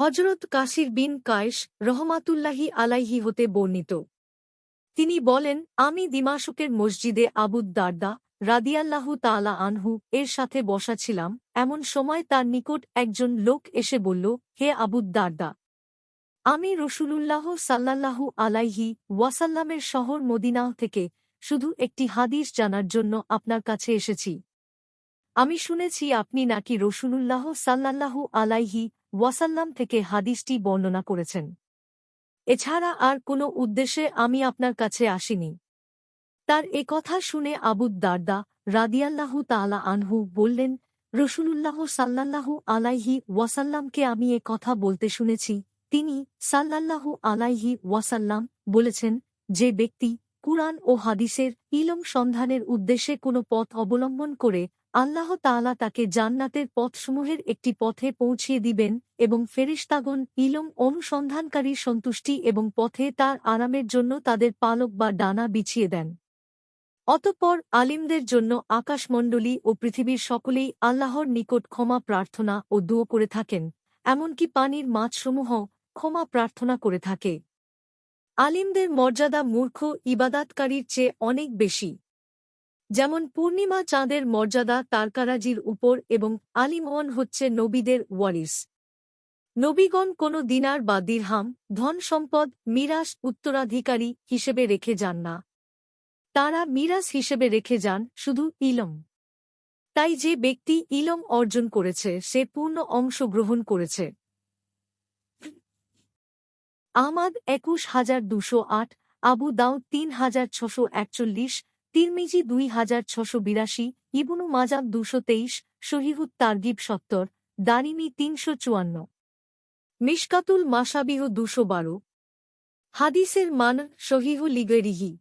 হজরত কাশির বিন কায়েশ রহমাতুল্লাহি আলাইহি হতে বর্ণিত। তিনি বলেন, আমি দিমাশুকের মসজিদে আবুদ দারদা রাদিয়াল্লাহু তালা আনহু এর সাথে বসা ছিলাম। এমন সময় তার নিকট একজন লোক এসে বলল, হে আবুদ আমি রসুলুল্লাহ সাল্লাল্লাহু আলাইহি ওয়াসাল্লামের শহর মদিনাহ থেকে শুধু একটি হাদিস জানার জন্য আপনার কাছে এসেছি। আমি শুনেছি আপনি নাকি রসুলুল্লাহ সাল্লাল্লাহু আলাইহি ওয়াসাল্লাম থেকে হাদিসটি বর্ণনা করেছেন। এছাড়া আর কোনো উদ্দেশ্যে আমি আপনার কাছে আসিনি। তার এ কথা শুনে আবুদ দারদা রাদিয়াল্লাহু তালা আনহু বললেন, রসুলুল্লাহ সাল্লাল্লাহু আলাইহি ওয়াসাল্লামকে আমি এ কথা বলতে শুনেছি। তিনি সাল্লাল্লাহু আলাইহি ওয়াসাল্লাম বলেছেন, যে ব্যক্তি কুরআন ও হাদিসের ইলম সন্ধানের উদ্দেশ্যে কোনো পথ অবলম্বন করে আল্লাহ তাআলা তাকে জান্নাতের পথসমূহের একটি পথে পৌঁছিয়ে দিবেন এবং ফেরিস্তাগণ ইলম অনুসন্ধানকারী সন্তুষ্টি এবং পথে তার আরামের জন্য তাদের পালক বা ডানা বিছিয়ে দেন। অতঃপর আলিমদের জন্য আকাশমণ্ডলী ও পৃথিবীর সকলেই আল্লাহর নিকট ক্ষমা প্রার্থনা ও দুয়ো করে থাকেন, এমনকি পানির মাছসমূহ ক্ষমা প্রার্থনা করে থাকে। আলিমদের মর্যাদা মূর্খ ইবাদাতকারীর চেয়ে অনেক বেশি। যেমন পূর্ণিমা চাঁদের মর্যাদা তারকারাজির উপর এবং আলিমগণ হচ্ছে নবীদের ওয়ারিস। নবীগণ কোনো দিনার বা দিরহাম, ধন সম্পদ, মিরাস উত্তরাধিকারী হিসেবে রেখে যান না। তারা মিরাস হিসেবে রেখে যান শুধু ইলম। তাই যে ব্যক্তি ইলম অর্জন করেছে, সে পূর্ণ অংশ গ্রহণ করেছে। আমাদ একুশ হাজার দুশো আট, আবু দাউদ তিন হাজার ছশো একচল্লিশ, তিরমিজি দুই হাজার ছশো বিরাশি, ইবনু মাজাব দুশো তেইশ শহীদ তার্গিব সত্তর, দারিমি তিনশো চুয়ান্ন। মিশকাতুল মাসাবিহ দুশো বারো। হাদিসের মান শহীহ লিগেরিহি।